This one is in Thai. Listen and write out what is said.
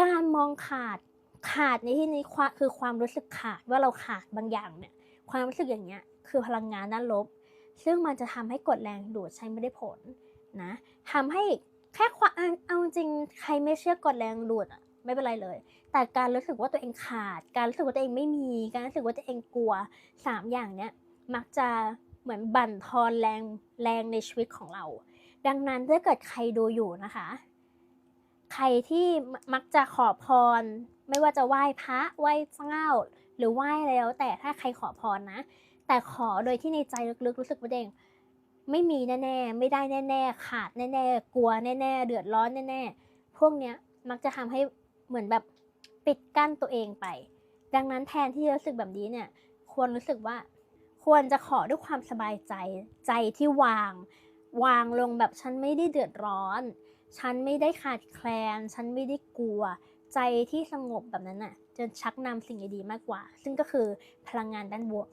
การมองขาดขาดในที่นี้คือความรู้สึกขาดว่าเราขาดบางอย่างเนี่ย ความรู้สึกอย่างเงี้ยคือพลังงานด้านลบ ซึ่งมันจะทำให้กดแรงดูดใช้ไม่ได้ผลนะทำให้แค่ความเอาจริงใครไม่เชื่อกดแรงดูดอะไม่เป็นไรเลย แต่การรู้สึกว่าตัวเองขาด การรู้สึกว่าตัวเองไม่มี การรู้สึกว่าตัวเองกลัวสามอย่างเนี้ยมักจะเหมือนบั่นทอนแรงแรงในชีวิตของเรา ดังนั้นถ้าเกิดใครดูอยู่นะคะ ใครที่มักจะขอพร ไม่ว่าจะไหว้พระไหว้เจ้า หรือไหว้อะไรแล้ว แต่ถ้าใครขอพรนะ แต่ขอโดยที่ในใจลึกๆรู้สึกว่าเองไม่มีแน่ๆไม่ได้แน่ๆขาดแน่ๆกลัวแน่ๆเดือดร้อนแน่ๆพวกเนี้ยมักจะทำให้เหมือนแบบปิดกั้นตัวเองไป ดังนั้นแทนที่จะรู้สึกแบบนี้เนี่ย ควรรู้สึกว่า ควรจะขอด้วยความสบายใจใจที่วาง วางลงแบบฉันไม่ได้เดือดร้อน ฉันไม่ได้ขาดแคลน ฉันไม่ได้กลัว ใจที่สงบแบบนั้นน่ะจะชักนำสิ่งดีๆมากกว่า ซึ่งก็คือพลังงานด้านบวก